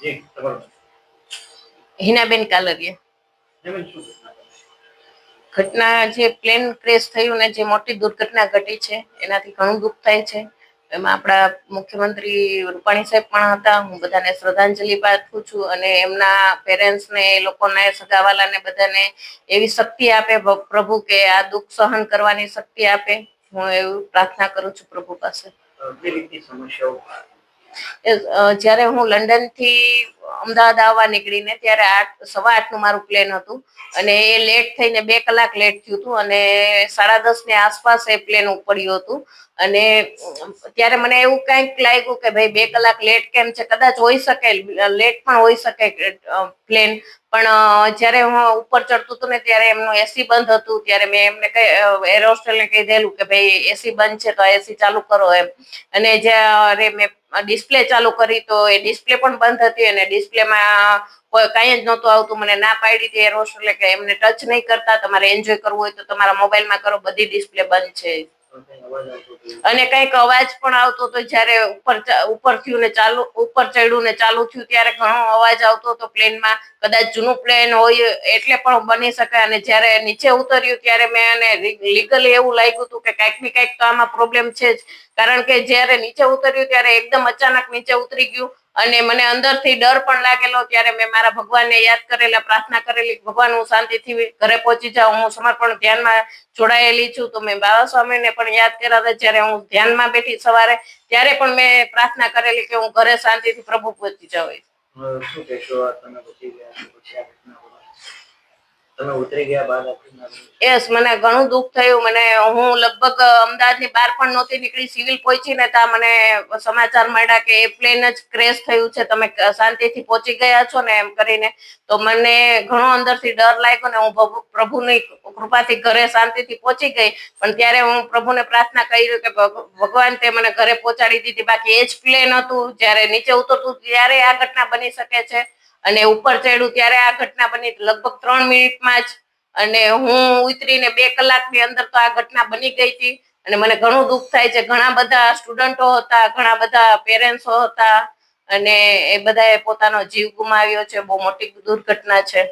જી તમારું હિનાબેન કાલરિયા. ઘટના જે પ્લેન ક્રેશ થયું ને જે મોટી દુર્ઘટના ઘટી છે એનાથી ઘણું દુઃખ થાય છે. એમાં આપણા મુખ્યમંત્રી રૂપાણી સાહેબ પણ હતા. હું બધાને શ્રદ્ધાંજલિ પાઠવું છું અને એમના પેરેન્ટ્સને એ લોકોને સગાવાલાને બધાને એવી શક્તિ આપે પ્રભુ કે આ દુઃખ સહન કરવાની શક્તિ આપે. હું એવું પ્રાર્થના કરું છું પ્રભુ પાસે. રીતની સમસ્યાઓ જ્યારે હું લંડનથી અમદાવાદ આવવા નીકળીને ત્યારે આઠ, સવા આઠનું મારું પ્લેન હતું. અને એ લેટ થઈને બે કલાક લેટ થયું હતું અને સાડા દસની આસપાસ એ પ્લેન ઉપડ્યું હતું. અને ત્યારે મને એવું કંઈક લાગ્યું કે ભાઈ બે કલાક લેટ કેમ છે? કદાચ હોઈ શકે લેટ પણ હોઈ શકે પ્લેન પણ જ્યારે હું ઉપર ચડતું હતું ને ત્યારે એમનું એસી બંધ હતું. ત્યારે મેં એમને એર હોસ્ટેલને કહી દેલું કે ભાઈ એસી બંધ છે તો એસી ચાલુ કરો એમ. અને જ્યારે મેં ડિસ્પ્લે ચાલુ કરી તો એ ડિસ્પ્લે પણ બંધ હતી અને ડિસ્પ્લેમાં કોઈ કાંઈ જ નહોતું આવતું. મને ના પાડી હતી એર હોસ્ટેલે કે એમને ટચ નહીં કરતા. તમારે એન્જોય કરવું હોય તો તમારા મોબાઈલમાં કરો, બધી ડિસ્પ્લે બંધ છે. અને કંઈક અવાજ પણ આવતો હતો જયારે ઉપર ઉપર થયું ને ચાલુ, ઉપર ચડ્યું ને ચાલુ થયું ત્યારે ઘણો અવાજ આવતો હતો પ્લેનમાં કદાચ જૂનું પ્લેન હોય એટલે પણ બની શકે. અને જ્યારે નીચે ઉતર્યું ત્યારે મેં એને લીગલી એવું લાગ્યું હતું કે કંઈક ને કંઈક તો આમાં પ્રોબ્લેમ છે જ. કારણ કે જ્યારે નીચે ઉતર્યું ત્યારે એકદમ અચાનક નીચે ઉતરી ગયું. અને મને અંદરથી ડર પણ લાગેલો ત્યારે મેં મારા ભગવાનને યાદ કરેલા, પ્રાર્થના કરેલી ભગવાન, હું શાંતિથી ઘરે પહોંચી જાઉં, હું સમર્પણ ધ્યાનમાં જોડાયેલી છું. તો મેં બાબા સ્વામીને પણ યાદ કર્યા હતા જ્યારે હું ધ્યાનમાં બેઠી સવારે, ત્યારે પણ મેં પ્રાર્થના કરેલી કે હું ઘરે શાંતિથી પ્રભુ પહોંચી જાઉં ગયા છો પછી આ ઘટના બની? તમે? યસ મને ઘણું દુઃખ થયું. મને હું લગભગ અમદાવાદની બહાર પણ નહોતી નીકળી. સિવિલ પહોંચીને ત્યાં મને સમાચાર મળ્યા કે એ પ્લેન જ ક્રેશ થયું છે. તમે શાંતિથી પહોંચી ગયા છો ને એમ કરીને. તો મને ઘણો અંદરથી ડર લાગ્યો ને હું પ્રભુની કૃપાથી ઘરે શાંતિથી પહોંચી ગઈ. પણ ત્યારે હું પ્રભુને પ્રાર્થના કરી કે ભગ- ભગવાન તે મને ઘરે પહોંચાડી દીધી. બાકી એ જ પ્લેન હતું. જ્યારે નીચે ઉતરતું, ત્યારે આ ઘટના બની શકે છે. અને ઉપર ચડ્યું ત્યારે આ ઘટના બની લગભગ ત્રણ મિનિટમાં જ અને હું ઉતરીને બે કલાકની અંદર તો આ ઘટના બની ગઈ હતી. અને મને ઘણું દુઃખ થાય છે. ઘણા બધા સ્ટુડન્ટો હતા, ઘણા બધા પેરેન્ટ્સો હતા અને એ બધાએ પોતાનો જીવ ગુમાવ્યો છે. બહુ મોટી દુર્ઘટના છે.